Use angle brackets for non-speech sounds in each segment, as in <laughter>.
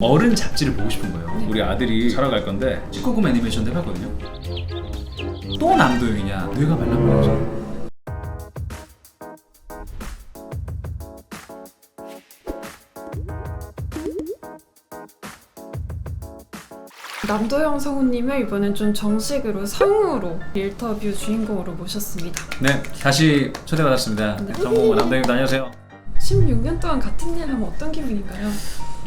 어른 잡지를 보고 싶은 거예요. 네. 우리 아들이 자러 갈 건데 19금 애니메이션도 해봤거든요. 또 남도영이냐? 뇌가 말랑말랑해져. 남도영 성우님을 이번엔 좀 정식으로 성우로 인터뷰 주인공으로 모셨습니다. 네, 다시 초대받았습니다. 네. 성우 남도영입니다. 안녕하세요. 16년 동안 같은 일 하면 어떤 기분인가요?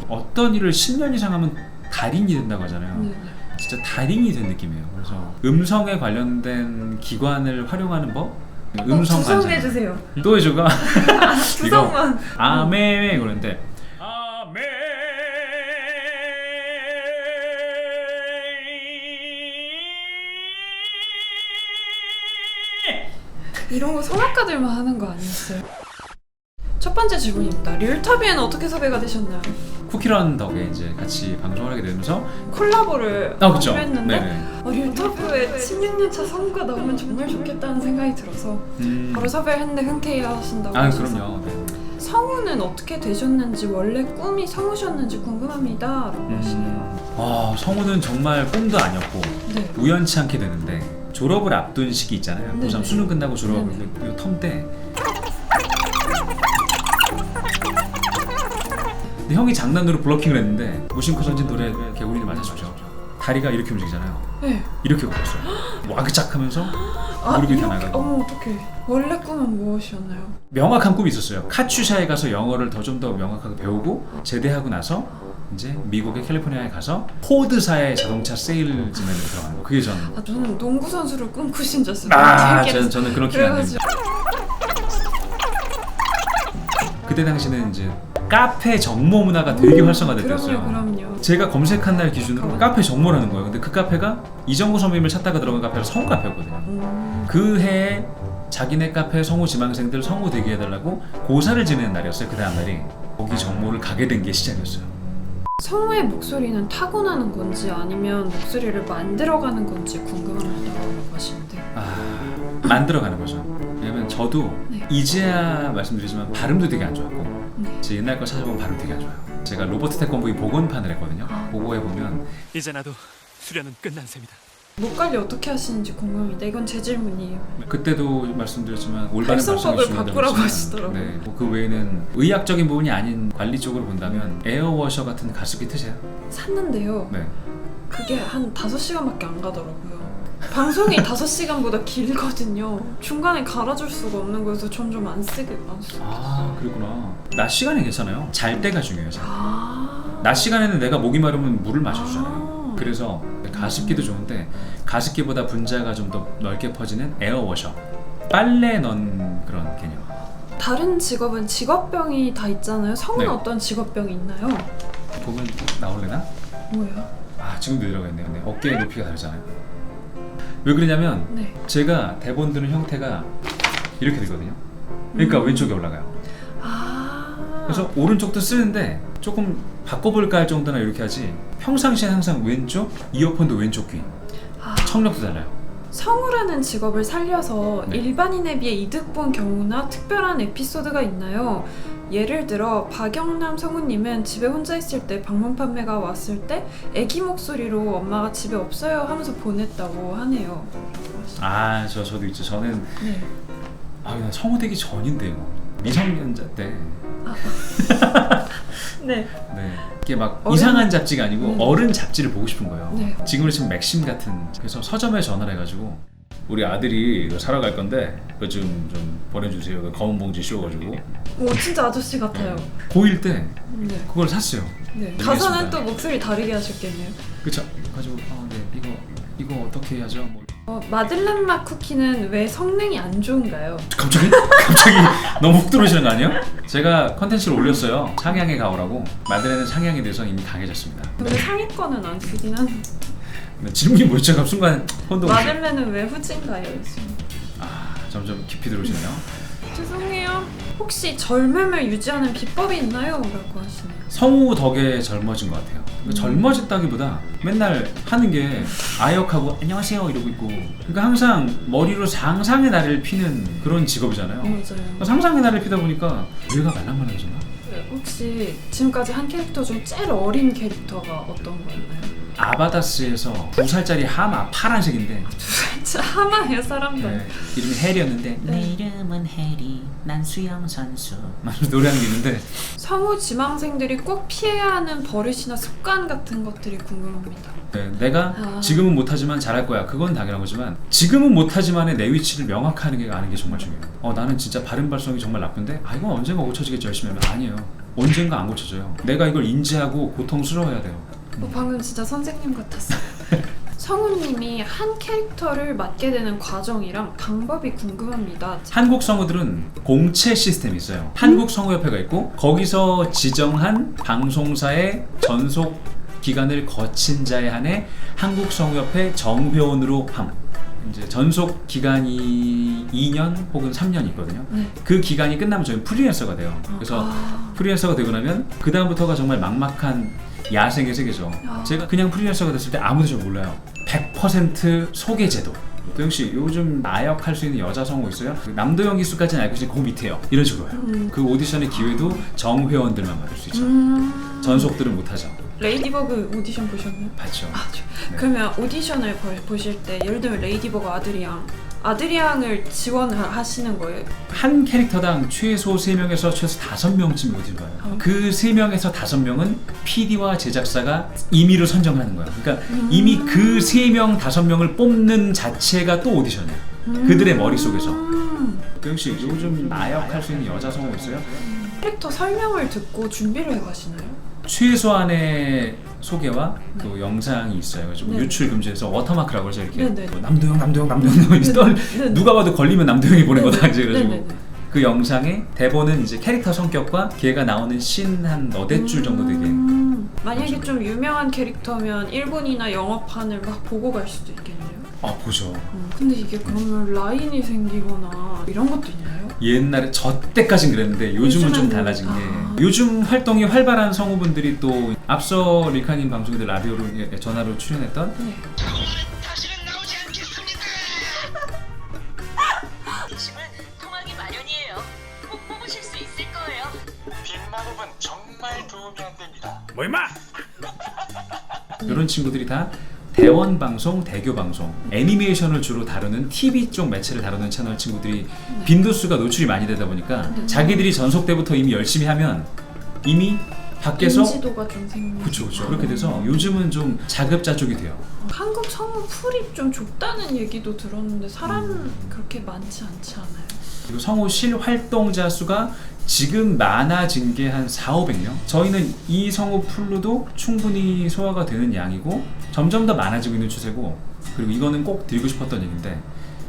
어떤 일을 10년 이상 하면 달인이 된다고 하잖아요. 네. 진짜 달인이 된 느낌이에요. 그래서 음성에 관련된 기관을 활용하는 법, 음성 어, 두성 관장. 해주세요. 또 해줘가 두성만. <laughs> 아메 그러는데 아메 이런 거 성악가들만 하는 거 아니었어요? 첫 번째 질문입니다. 릴터비에는 어떻게 섭외가 되셨나요? 쿠키런 덕에 이제 같이 방송을 하게 되면서 콜라보를 아. 하기로 했는데 네네. 어, 릴터뷰에 16년차 성우가 나오면 정말 좋겠다는 생각이 들어서 음. 바로 섭외를 했는데 흔쾌히 하신다고 아 하셔서 그럼요. 네. 성우는 어떻게 되셨는지 원래 꿈이 성우셨는지 궁금합니다 라고 하시네요 음. 와 성우는 정말 꿈도 아니었고 네. 우연치 않게 되는데 졸업을 앞둔 시기 있잖아요. 네네. 고3 수능 끝나고 졸업 네네. 그 텀때 근데 형이 장난으로 블러킹을 했는데 무심코 던진 돌에 개구리를 맞았죠. 다리가 이렇게 움직이잖아요. 네. 이렇게 걸었어요. <gasps> 와그작 하면서 아 무릎이 다 이렇게 나가고. 어머 어떡해 원래 꿈은 무엇이었나요? 명확한 꿈이 있었어요. 카츄샤에 가서 영어를 더 좀 더 명확하게 배우고 제대하고 나서 이제 미국의 캘리포니아에 가서 포드사의 자동차 세일즈맨으로 들어가는 거. 그게 전아 저는 농구 선수를 꿈꾸신 줄 알았어요 아, 저는, 저는 그런 기회 안 그래가지고 됩니다. 그때 당시는 이제 카페 정모 문화가 되게 활성화될 때였어요. 그럼요 그럼요 제가 검색한 날 기준으로 카페 정모라는 거예요. 근데 그 카페가 이정구 선배님을 찾다가 들어간 카페가 성우 카페였거든요. 음, 그 해에 자기네 카페 성우 지망생들 성우 되게 해달라고 고사를 지내는 날이었어요. 그 다음 날이 거기 정모를 가게 된 게 시작이었어요. 성우의 목소리는 타고나는 건지 아니면 목소리를 만들어가는 건지 궁금합니다 라고 하시는데 아 만들어가는 거죠. 왜냐면 저도 네. 이제야 말씀드리지만 발음도 되게 안 좋았고 네. 제 옛날 거 찾아보면 발음 되게 안 좋아요. 제가 로버트 태권브이 복원판을 했거든요. 아. 보고해 보면 이제 나도 수련은 끝난 셈이다. 목 관리 어떻게 하시는지 궁금합니다 이건 제 질문이에요 그때도 말씀드렸지만 올바른 발성법을 중요하다고 바꾸라고 했지만, 하시더라고요. 네, 뭐그 외에는 의학적인 부분이 아닌 관리 쪽으로 본다면 에어워셔 같은 가습기 트세요. 샀는데요 네. 그게 한 5시간밖에 안 가더라고요. 방송이 5시간보다 길거든요. 중간에 갈아줄 수가 없는 거여서 점점 안 쓰게 안 쓰. 아 그렇구나. 낮 시간에 괜찮아요. 잘 때가 중요해요. 잘. 아. 낮 시간에는 내가 목이 마르면 물을 마셔주잖아요. 아. 그래서 가습기도 좋은데 가습기보다 분자가 좀 더 넓게 퍼지는 에어워셔. 빨래 넣은 그런 개념. 다른 직업은 직업병이 다 있잖아요. 성은 네. 어떤 직업병이 있나요? 보면 나올래나? 뭐예요? 아 지금도 들어가 있네요. 네, 어깨 높이가 다르잖아요. 왜 그러냐면 네. 제가 대본 드는 형태가 이렇게 되거든요. 그러니까 음. 왼쪽에 올라가요. 아. 그래서 오른쪽도 쓰는데 조금 바꿔볼까 할 정도나 이렇게 하지 평상시엔 항상 왼쪽, 이어폰도 왼쪽 귀 아. 청력도 달라요. 성우라는 직업을 살려서 네. 일반인에 비해 이득 본 경우나 특별한 에피소드가 있나요? 예를 들어 박영남 성우님은 집에 혼자 있을 때 방문 판매가 왔을 때 아기 목소리로 엄마가 집에 없어요 하면서 보냈다고 하네요. 아 저 저도 있죠. 저는 네. 아 그냥 성우 되기 전인데요. 미성년자 때 <laughs> 네. 네. 이게 막 어른- 이상한 잡지가 아니고 네. 어른 잡지를 보고 싶은 거예요. 네. 지금은 지금 맥심 같은 그래서 서점에 전화를 해가지고 우리 아들이 이거 사러 갈 건데 그거 좀, 좀 보내주세요. 그 검은 봉지 씌워가지고 오 진짜 아저씨 같아요. 고1 때 네. 그걸 샀어요. 네. 가사는 또 목소리 다르게 하셨겠네요. 그쵸? 가지고 아, 네 이거 이거 어떻게 해야죠? 뭐. 어, 마들렌 맛 쿠키는 왜 성능이 안 좋은가요? 갑자기? <laughs> 갑자기 너무 훅 들어오시는 거 아니에요? 제가 컨텐츠를 올렸어요. 상향에 가오라고. 마들렌은 상향에 대해서 이미 강해졌습니다. 근데 상위권은 안 쓰긴 근데 질문이 뭐였죠? 그럼 순간 혼동. 마들렌은 왜 후진가요? 요즘? 아 점점 깊이 들어오시네요. 죄송해요. 혹시 젊음을 유지하는 비법이 있나요? 라고 하시네요. 성우 덕에 젊어진 것 같아요. 그러니까 젊어졌다기보다 맨날 하는 게 아역하고 안녕하세요 이러고 있고 그러니까 항상 머리로 상상의 나를 피는 그런 직업이잖아요. 맞아요. 상상의 나를 피다 보니까 뇌가 말랑말랑해졌나? 네. 어, 혹시 지금까지 한 캐릭터 중 제일 어린 캐릭터가 어떤 거였나요? 아바다스에서 두 살짜리 하마 파란색인데. 진짜 하마예요 사람들. 네, 이름이 헬이었는데. 네. 내 이름은 해리 난 수영 선수. 막 노래하는 게 있는데. 성우 지망생들이 꼭 피해야 하는 버릇이나 습관 같은 것들이 궁금합니다. 네, 내가 아. 지금은 못하지만 잘할 거야. 그건 당연한 거지만 지금은 못하지만의 내 위치를 명확하게 하는 게 아는 게 정말 중요해요. 어 나는 진짜 발음 발성이 정말 나쁜데? 아 이건 언젠가 고쳐지겠지 열심히 하면. 아니에요. 언젠가 안 고쳐져요. 내가 이걸 인지하고 고통스러워야 돼요 어, 방금 진짜 선생님 같았어요. <laughs> 성우님이 한 캐릭터를 맡게 되는 과정이랑 방법이 궁금합니다. 한국 성우들은 공채 시스템이 있어요. 한국 성우협회가 있고 거기서 지정한 방송사의 전속 기간을 거친 자에 한해 한국 성우협회 정회원으로 함. 이제 전속 기간이 2년 혹은 3년 있거든요. 네. 그 기간이 끝나면 저희는 프리랜서가 돼요. 그래서 아, 프리랜서가 되고 나면 그 다음부터가 정말 막막한 야생의 세계죠. 아. 제가 그냥 프리랜서가 됐을 때 아무도 잘 몰라요. 100% 소개 제도. 도영 씨 요즘 나역 할 수 있는 여자 성우 있어요? 그 남도영 기수까지는 알고 있으니 그 밑에요. 이런 식으로 해요. 음. 그 오디션의 기회도 정회원들만 받을 수 있죠. 음... 전속들은 못하죠. 레이디버그 오디션 보셨나요? 봤죠. 아, 저- 네. 그러면 오디션을 보, 보실 때 예를 들면 레이디버그 아드리앙 아드리앙을 지원하시는 거예요? 한 캐릭터당 최소 3명에서 최소 5명쯤 오디션 봐요. 어. 그 3명에서 5명은 PD와 제작사가 임의로 선정하는 거예요. 그러니까 음. 이미 그 3명, 5명을 뽑는 자체가 또 오디션이에요. 그들의 머릿속에서. 음. 도영 씨 요즘 나역 할 수 있는 여자 성우 있어요? 캐릭터 설명을 듣고 준비를 해가시나요? 최소한의 소개와 또 영상이 있어요. 그래서 네. 유출 금지해서 워터마크라고 그러죠 이렇게 네, 네. 뭐 남도영, 남도영, 남도영 이제 떨 네. 누가 봐도 걸리면 남도영이 보낸 거다 이제 그래가지고 네 네 네. 그 영상에 대본은 이제 캐릭터 성격과 걔가 나오는 씬한 너댓 줄 정도 되게 음. 만약에 좀 유명한 캐릭터면 일본이나 영어판을 막 보고 갈 수도 있겠네요. 아 보죠. 음, 근데 이게 그러면 라인이 생기거나 이런 것도 있나요? 옛날에 저 때까진 그랬는데 요즘은 좀 달라진 게 아. 요즘 활동이 활발한 성우분들이 또 앞서 리카님 방송에 라디오로 예, 전화로 출연했던 네. 다시는 나오지 않겠습니다. 이심은 통하기 마련이에요. 꼭 뽑으실 수 있을 거예요. 빈마법은 정말 도움이 안 됩니다. 뭐 임마 이런 친구들이 다 대원 방송, 대교 방송, 애니메이션을 주로 다루는 TV 쪽 매체를 다루는 채널 친구들이 빈도수가 노출이 많이 되다 보니까 네. 자기들이 전속 때부터 이미 열심히 하면 이미 밖에서 인지도가 좀 생기고 그렇죠, 그렇죠. 그렇게 돼서 요즘은 좀 자급자족이 돼요. 한국 성우 풀이 좀 좁다는 얘기도 들었는데 사람 그렇게 많지 않지 않아요? 그리고 성우 실활동자 수가 지금 많아진 게 한 4, 500명? 저희는 이 성우 풀로도 충분히 소화가 되는 양이고 점점 더 많아지고 있는 추세고 그리고 이거는 꼭 드리고 싶었던 얘기인데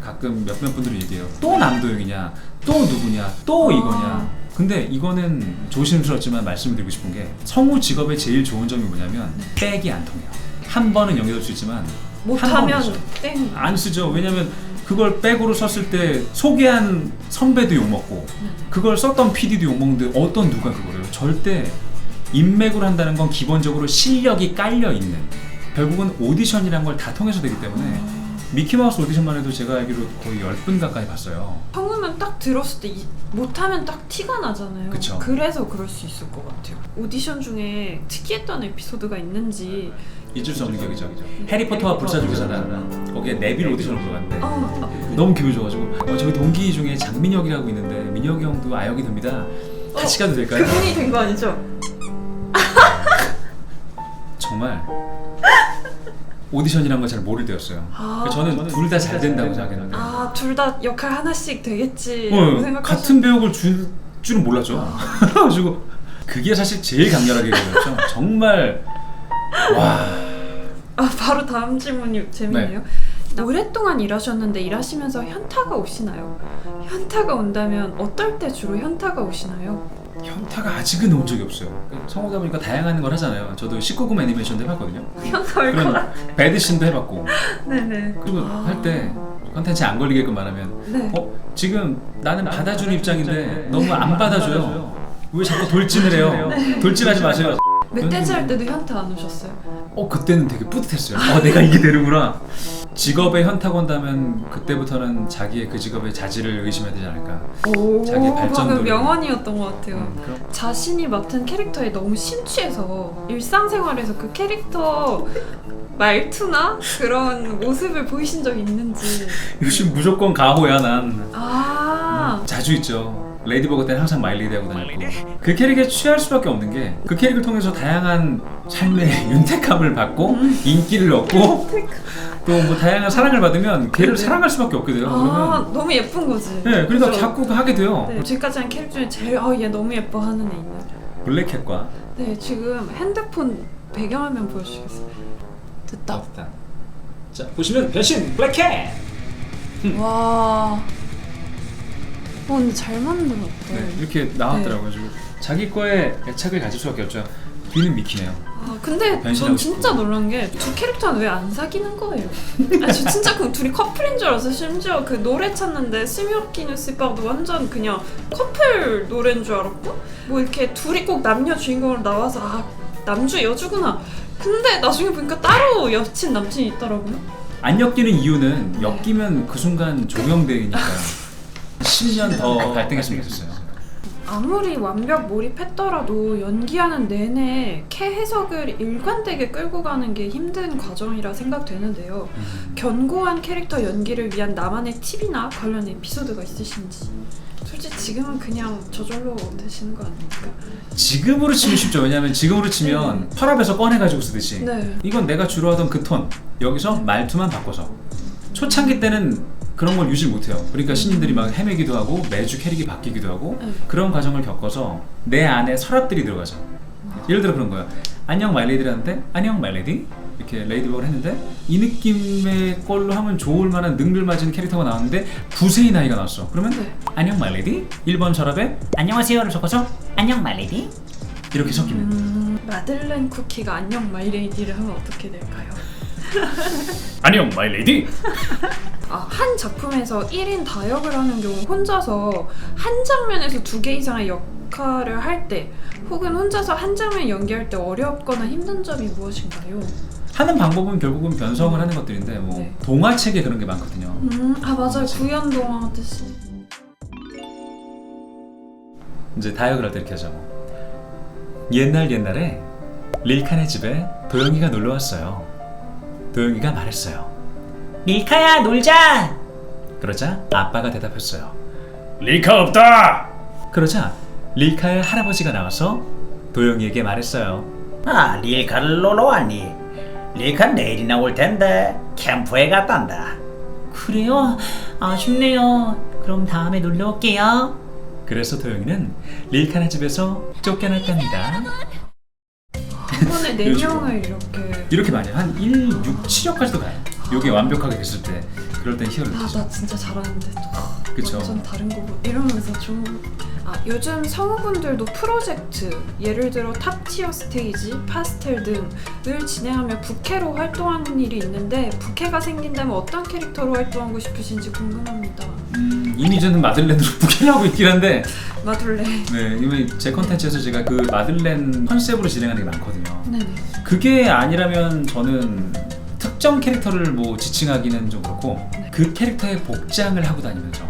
가끔 몇몇 분들이 얘기해요 또 남도영이냐 또 누구냐 또 아. 이거냐 근데 이거는 조심스럽지만 말씀드리고 싶은 게 성우 직업의 제일 좋은 점이 뭐냐면 백이 안 통해요 한 번은 영입할 수 있지만 못하면 번 땡. 안 쓰죠. 왜냐면 그걸 백으로 썼을 때 소개한 선배도 욕 먹고 그걸 썼던 PD도 욕 먹는데 어떤 누가 그거래요? 절대 인맥으로 한다는 건 기본적으로 실력이 깔려 있는 결국은 오디션이란 걸 다 통해서 되기 때문에 미키마우스 오디션만 해도 제가 알기로 거의 10분 가까이 봤어요. 성우면 딱 들었을 때 이- 못하면 딱 티가 나잖아요. 그쵸. 그래서 그럴 수 있을 것 같아요. 오디션 중에 특이했던 에피소드가 있는지. 잊을 수 없는 기억이죠. 해리포터와 불사조의 사단 거기에 네빌 오디션을 보러 갔는데 어, 너무 기분 좋아가지고 어, 저희 동기 중에 장민혁이라고 있는데 민혁이 형도 아역이 됩니다. 같이 가도 될까요? 그분이 된 거 아니죠? 정말 오디션이란 걸 잘 모를 때였어요. 아. 저는 둘 다 잘 된다고 생각했는데 아, 둘 다 역할 하나씩 되겠지. 어. 같은 배역을 줄 줄은 몰랐죠. <laughs> 그래가지고 그게 사실 제일 강렬하게 걸렸죠. 정말 와 아, 바로 다음 질문이 재밌네요. 네. 오랫동안 일하셨는데 일하시면서 현타가 오시나요? 현타가 온다면 어떨 때 주로 현타가 오시나요? 현타가 아직은 온 적이 없어요. 성우다 보니까 다양한 걸 하잖아요. 저도 19금 애니메이션도 해봤거든요. 현타 올 거라. 그런 배드신도 해봤고 네네. 그리고 아. 할 때 컨텐츠 안 걸리게끔 말하면 네. 어 지금 나는 받아주는 입장인데 너무 안 받아줘요. 왜 자꾸 돌진을 해요? 돌진하지 마세요. 멧돼지 할 연기. 때도 현타 안 오셨어요? 어 그때는 되게 뿌듯했어요. 어 내가 이게 되는구나. 직업에 현타가 온다면 그때부터는 자기의 그 직업의 자질을 의심해야 되지 않을까. 오, 자기 방금 명언이었던 것 같아요. 음, 그럼 자신이 맡은 캐릭터에 너무 심취해서 일상생활에서 그 캐릭터 말투나 그런 모습을 보이신 적 있는지. 요즘 무조건 가호야 난. 아, 자주 있죠. 레이디버그 때는 항상 마일리디 하고 다녔고 그 캐릭에 취할 수밖에 없는 게 그 캐릭을 통해서 다양한 삶의 <laughs> 윤택함을 받고 인기를 얻고 또 뭐 다양한 사랑을 받으면 걔를 그래. 사랑할 수밖에 없게 돼요. 아 그러면 너무 예쁜 거지. 네, 그러니까 그죠? 자꾸 하게 돼요. 네, 지금까지 한 캐릭터 중에 제일 어, 얘 너무 예뻐 하는 애 있나요? 블랙캣과 네, 지금 핸드폰 배경화면 보여주시겠어요? 됐다. 자 보시면 변신 블랙캣. 와. 어, 근데 잘 만들었다. 네, 이렇게 나왔더라고요. 지금 자기 거에 애착을 가질 수밖에 없죠. 뒤는 미키네요. 아, 근데 변신하고 전 진짜 싶고. 놀란 게 두 캐릭터는 왜 안 사귀는 거예요? 아, 저 진짜 그 둘이 커플인 줄 알았어요. 심지어 그 노래 찾는데 스미오키누 씨빠도 완전 그냥 커플 노래인 줄 알았고 뭐 이렇게 둘이 꼭 남녀 주인공으로 나와서 아 남주 여주구나. 근데 나중에 보니까 따로 여친 남친이 있더라고요. 안 엮이는 이유는 엮이면 그 순간 조명되니까요. 10년 더 갈등했으면 좋겠어요. 아무리 완벽 몰입했더라도 연기하는 내내 캐 해석을 일관되게 끌고 가는 게 힘든 과정이라 생각되는데요. 견고한 캐릭터 연기를 위한 나만의 팁이나 관련 에피소드가 있으신지. 솔직히 지금은 그냥 저절로 되시는 거 아닙니까? 지금으로 치면 쉽죠. 왜냐하면 지금으로 치면 혈압에서 꺼내가지고 쓰듯이. 네. 이건 내가 주로 하던 그 톤. 여기서 말투만 바꿔서. 초창기 때는 그런 걸 유지 못해요. 그러니까 신인들이 막 헤매기도 하고 매주 캐릭이 바뀌기도 하고 네. 그런 과정을 겪어서 내 안에 서랍들이 들어가죠. 예를 들어 그런 거예요. 안녕 마일레이디라는데 안녕 마일레이디 이렇게 레이디버그를 했는데 이 느낌의 걸로 하면 좋을 만한 능글맞은 캐릭터가 나왔는데 구세이 나이가 나왔어. 그러면 네. 안녕 마일레이디 1번 서랍에 안녕하세요를 섞어서 안녕 말레디 이렇게 섞이면 음, 마들렌 쿠키가 안녕 마이레이디를 하면 어떻게 될까요? 안녕 마일레이디 아, 한 작품에서 1인 다역을 하는 경우 혼자서 한 장면에서 두 개 이상의 역할을 할 때 혹은 혼자서 한 장면 연기할 때 어렵거나 힘든 점이 무엇인가요? 하는 방법은 결국은 변성을 하는 것들인데 뭐 네. 동화책에 그런 게 많거든요. 음, 아 맞아요 구연 동화 하듯이 이제 다역을 할 때 이렇게 하죠. 옛날 옛날에 릴칸의 집에 도영이가 놀러 왔어요. 도영이가 말했어요. 밀카야 놀자 그러자 아빠가 대답했어요. 릴카 없다. 그러자 릴카의 할아버지가 나와서 도영이에게 말했어요. 아, 릴카를 놀러 왔니? 릴카 내일이나 올 텐데 캠프에 갔단다. 그래요? 아쉽네요 그럼 다음에 놀러 올게요 그래서 도영이는 릴카네 집에서 쫓겨났답니다. 한 번에 <laughs> 네 그렇죠. 명을 이렇게 이렇게 많이 해요. 한 1, 6, 7역까지도 가요. 이게 완벽하게 됐을 때 그럴 땐 희열을 아 느끼죠. 나 진짜 잘하는데 그쵸. 완전 다른 거고 이러면서 좀 아, 요즘 성우분들도 프로젝트 예를 들어 탑티어 스테이지, 파스텔 등을 진행하며 부캐로 활동하는 일이 있는데 부캐가 생긴다면 어떤 캐릭터로 활동하고 싶으신지 궁금합니다. 음, 이미 저는 마들렌으로 <laughs> 부캐를 하고 있긴 한데 마둘레. 네, 이미 제 컨텐츠에서 제가 그 마들렌 컨셉으로 진행하는 게 많거든요. 네네. 그게 아니라면 저는 특정 캐릭터를 뭐 지칭하기는 좀 그렇고 그 캐릭터의 복장을 하고 다니면서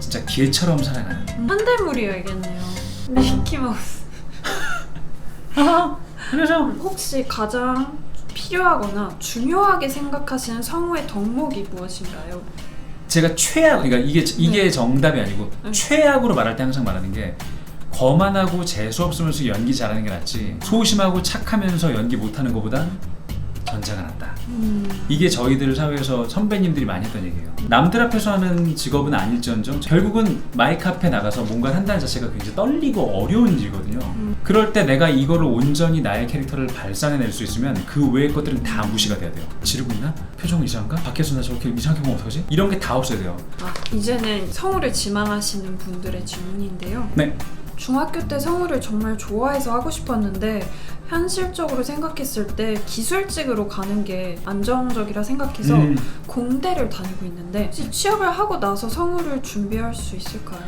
진짜 개처럼 살아가는 한대물이어야겠네요. 미키마우스. <laughs> 그래서 혹시 가장 필요하거나 중요하게 생각하시는 성우의 덕목이 무엇인가요? 제가 최악 그러니까 이게 이게 네. 정답이 아니고 네. 최악으로 말할 때 항상 말하는 게 거만하고 재수 없으면서 연기 잘하는 게 낫지 소심하고 착하면서 연기 못하는 것보다 전자가 낫다. 음, 이게 저희들 사회에서 선배님들이 많이 했던 얘기예요. 남들 앞에서 하는 직업은 아닐지언정 결국은 마이크 앞에 나가서 뭔가를 한다는 자체가 굉장히 떨리고 어려운 일이거든요. 음. 그럴 때 내가 이거를 온전히 나의 캐릭터를 발산해낼 수 있으면 그 외의 것들은 다 무시가 돼야 돼요. 지르고 있나? 표정 이상한가? 밖에서 나 저렇게 이상하게 보면 어떡하지? 이런 게 다 없어야 돼요. 아, 이제는 성우를 지망하시는 분들의 질문인데요. 네. 중학교 때 성우를 정말 좋아해서 하고 싶었는데 현실적으로 생각했을 때 기술직으로 가는 게 안정적이라 생각해서 음. 공대를 다니고 있는데 혹시 취업을 하고 나서 성우를 준비할 수 있을까요?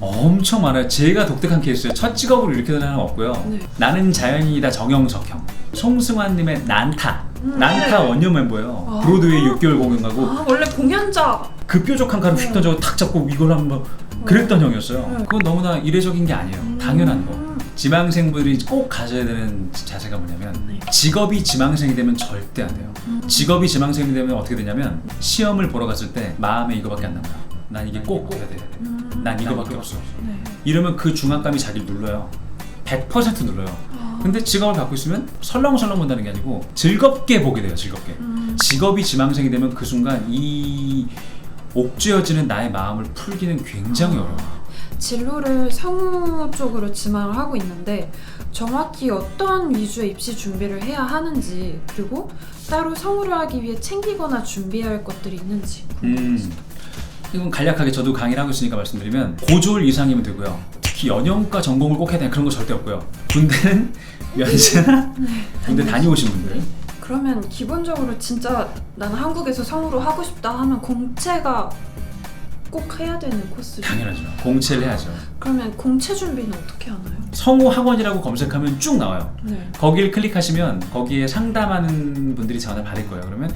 엄청 많아요. 제가 독특한 케이스예요. 첫 직업으로 이렇게 되는 사람 없고요. 네. 나는 자연이다 정영석형. 송승환님의 난타. 음, 난타 네. 원년 멤버예요. 아. 브로드웨이 6개월 공연 가고 아 원래 공연자 그 뾰족한 칼을 휙 네. 던져고 탁 잡고 이걸 한번 그랬던 형이었어요. 네. 그건 너무나 이례적인 게 아니에요. 당연한 거. 음. 지망생분들이 꼭 가져야 되는 자세가 뭐냐면 네. 직업이 지망생이 되면 절대 안 돼요. 음. 직업이 지망생이 되면 어떻게 되냐면 시험을 보러 갔을 때 마음에 이거밖에 안 남아요. 난 이게 꼭 해야 돼. 음. 난 이거밖에 없어. 네. 이러면 그 중압감이 자기를 눌러요. 100% 눌러요. 아. 근데 직업을 갖고 있으면 설렁설렁 본다는 게 아니고 즐겁게 보게 돼요. 즐겁게. 음. 직업이 지망생이 되면 그 순간 이 옥죄어지는 나의 마음을 풀기는 굉장히 어려워요. 진로를 성우 쪽으로 지망을 하고 있는데 정확히 어떠한 위주의 입시 준비를 해야 하는지 그리고 따로 성우를 하기 위해 챙기거나 준비해야 할 것들이 있는지 음. 이건 간략하게 저도 강의를 하고 있으니까 말씀드리면 고졸 이상이면 되고요. 특히 연영과 전공을 꼭 해야 되는 그런 거 절대 없고요. 군대는 <laughs> 면제나 군대 다녀오신 분들 그러면 기본적으로 진짜 나는 한국에서 성우로 하고 싶다 하면 공채가 꼭 해야 되는 코스죠. 당연하죠. 공채를 해야죠. 그러면 공채 준비는 어떻게 하나요? 성우 학원이라고 검색하면 쭉 나와요. 네. 거기를 클릭하시면 거기에 상담하는 분들이 전화 받을 거예요. 그러면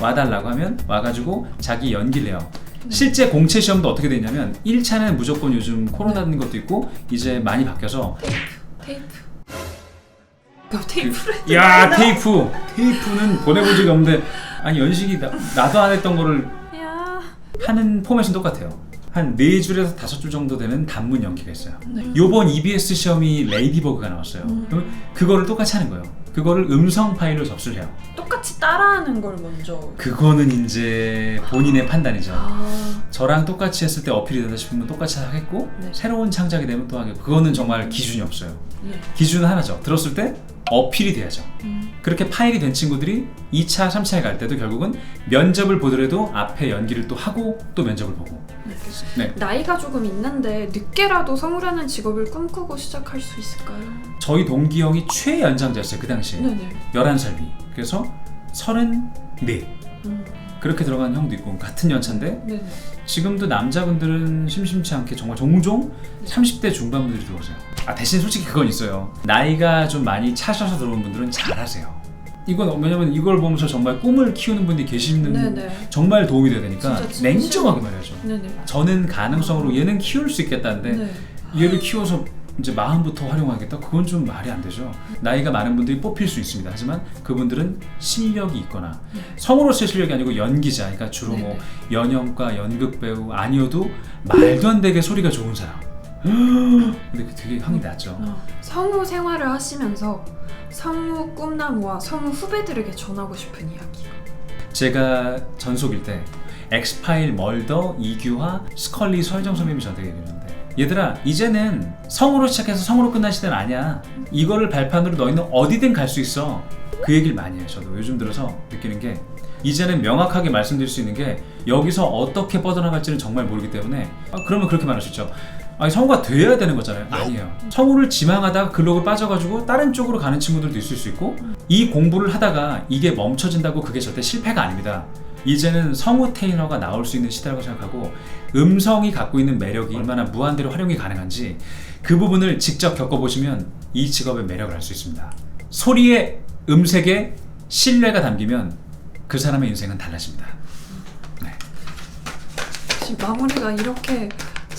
와달라고 하면 와가지고 자기 연기를 해요. 실제 공채 시험도 어떻게 되냐면 1차는 무조건 요즘 코로나는 것도 있고 이제 많이 바뀌어서 테이프. 야, 테이프를 야 테이프 테이프는 보내본 적이 없는데 아니 연식이 나, 나도 안 했던 거를 야. 하는 포맷은 똑같아요. 한 네 줄에서 다섯 줄 정도 되는 단문 연기가 있어요. 네. 요번 EBS 시험이 레이디버그가 나왔어요. 음. 그러면 그거를 똑같이 하는 거예요. 그거를 음성 파일로 접수를 해요. 똑같이 따라하는 걸 먼저. 그거는 이제 본인의 판단이죠. 아. 저랑 똑같이 했을 때 어필이 된다 싶으면 똑같이 하겠고 네. 새로운 창작이 되면 또 하겠고 그거는 정말 기준이 없어요. 네. 기준은 하나죠. 들었을 때 어필이 돼야죠. 음. 그렇게 파일이 된 친구들이 2차, 3차에 갈 때도 결국은 면접을 보더라도 앞에 연기를 또 하고 또 면접을 보고 네. 네. 나이가 조금 있는데 늦게라도 성우라는 직업을 꿈꾸고 시작할 수 있을까요? 저희 동기 형이 최연장자였어요 그 당시에 네네. 11살 위 그래서 34 음. 그렇게 들어간 형도 있고 같은 연차인데 네네. 지금도 남자분들은 심심치 않게 정말 종종 30대 중반분들이 들어오세요. 아 대신 솔직히 그건 있어요. 나이가 좀 많이 차셔서 들어온 분들은 잘하세요. 이건 왜냐면 이걸 보면서 정말 꿈을 키우는 분들이 계시는 네네. 정말 도움이 돼야 되니까 진짜. 냉정하게 말해야죠. 네네. 저는 가능성으로 얘는 키울 수 있겠다는데 네. 얘를 키워서 이제 마음부터 활용하겠다? 그건 좀 말이 안 되죠. 나이가 많은 분들이 뽑힐 수 있습니다. 하지만 그분들은 실력이 있거나 성우로서의 실력이 아니고 연기자, 그러니까 주로 뭐 연영과 연극 배우 아니어도 말도 안 되게 소리가 좋은 사람. 근데 그 되게 향이 낮죠. 어, 성우 생활을 하시면서 성우 꿈나무와 성우 후배들에게 전하고 싶은 이야기요. 제가 전속일 때 엑스파일 멀더 이규화 스컬리 서혜정 선배님이 저한테 얘기했는데 얘들아 이제는 성우로 시작해서 성우로 끝난 시대는 아니야. 이거를 발판으로 너희는 어디든 갈 수 있어. 그 얘기를 많이 해요 저도. 요즘 들어서 느끼는 게 이제는 명확하게 말씀드릴 수 있는 게 여기서 어떻게 뻗어나갈지는 정말 모르기 때문에 아, 그러면 그렇게 말할 수 있죠 아니 성우가 돼야 되는 거잖아요. 아니에요. 성우를 지망하다가 글록을 빠져가지고 다른 쪽으로 가는 친구들도 있을 수 있고 이 공부를 하다가 이게 멈춰진다고 그게 절대 실패가 아닙니다. 이제는 성우 테이너가 나올 수 있는 시대라고 생각하고 음성이 갖고 있는 매력이 얼마나 무한대로 활용이 가능한지 그 부분을 직접 겪어보시면 이 직업의 매력을 알 수 있습니다. 소리의 음색에 신뢰가 담기면 그 사람의 인생은 달라집니다. 지금 마무리가 이렇게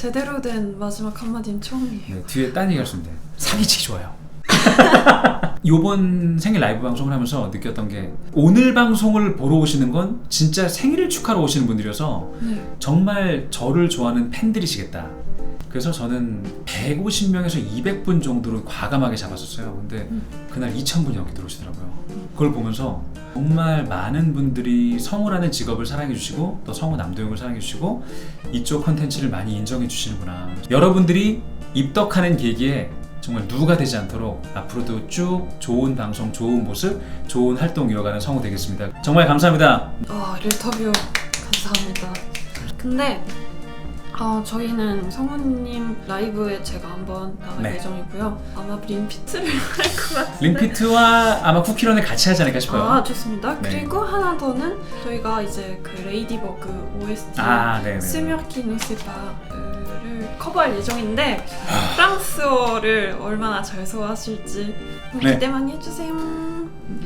제대로 된 마지막 한마디는 처음이에요. 네, 뒤에 딴 얘기 할 수 있는데 사기치기 좋아요. <laughs> 요번 생일 라이브 방송을 하면서 느꼈던 게 오늘 방송을 보러 오시는 건 진짜 생일을 축하러 오시는 분들이어서 네. 정말 저를 좋아하는 팬들이시겠다. 그래서 저는 150명에서 200분 정도로 과감하게 잡았었어요. 근데 그날 2,000분이 넘게 들어오시더라고요. 그걸 보면서 정말 많은 분들이 성우라는 직업을 사랑해 주시고 또 성우 남도영을 사랑해 주시고 이쪽 컨텐츠를 많이 인정해 주시는구나. 여러분들이 입덕하는 계기에 정말 누가 되지 않도록 앞으로도 쭉 좋은 방송, 좋은 모습, 좋은 활동 이어가는 성우 되겠습니다. 정말 감사합니다. 아, 인터뷰 감사합니다. 근데 어, 저희는 성우님 라이브에 제가 한번 나갈 네. 예정이고요. 아마 링피트를 <laughs> 할 것 같은데. 링피트와 아마 쿠키런을 같이 하지 않을까 싶어요. 아 좋습니다. 네. 그리고 하나 더는 저희가 이제 그 레이디버그 OST 아, 네네. 스며키 노세바를 커버할 예정인데 프랑스어를 얼마나 잘 소화하실지 네. 기대 많이 해주세요.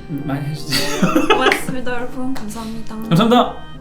많이 해주세요. 고맙습니다 여러분 감사합니다. 감사합니다.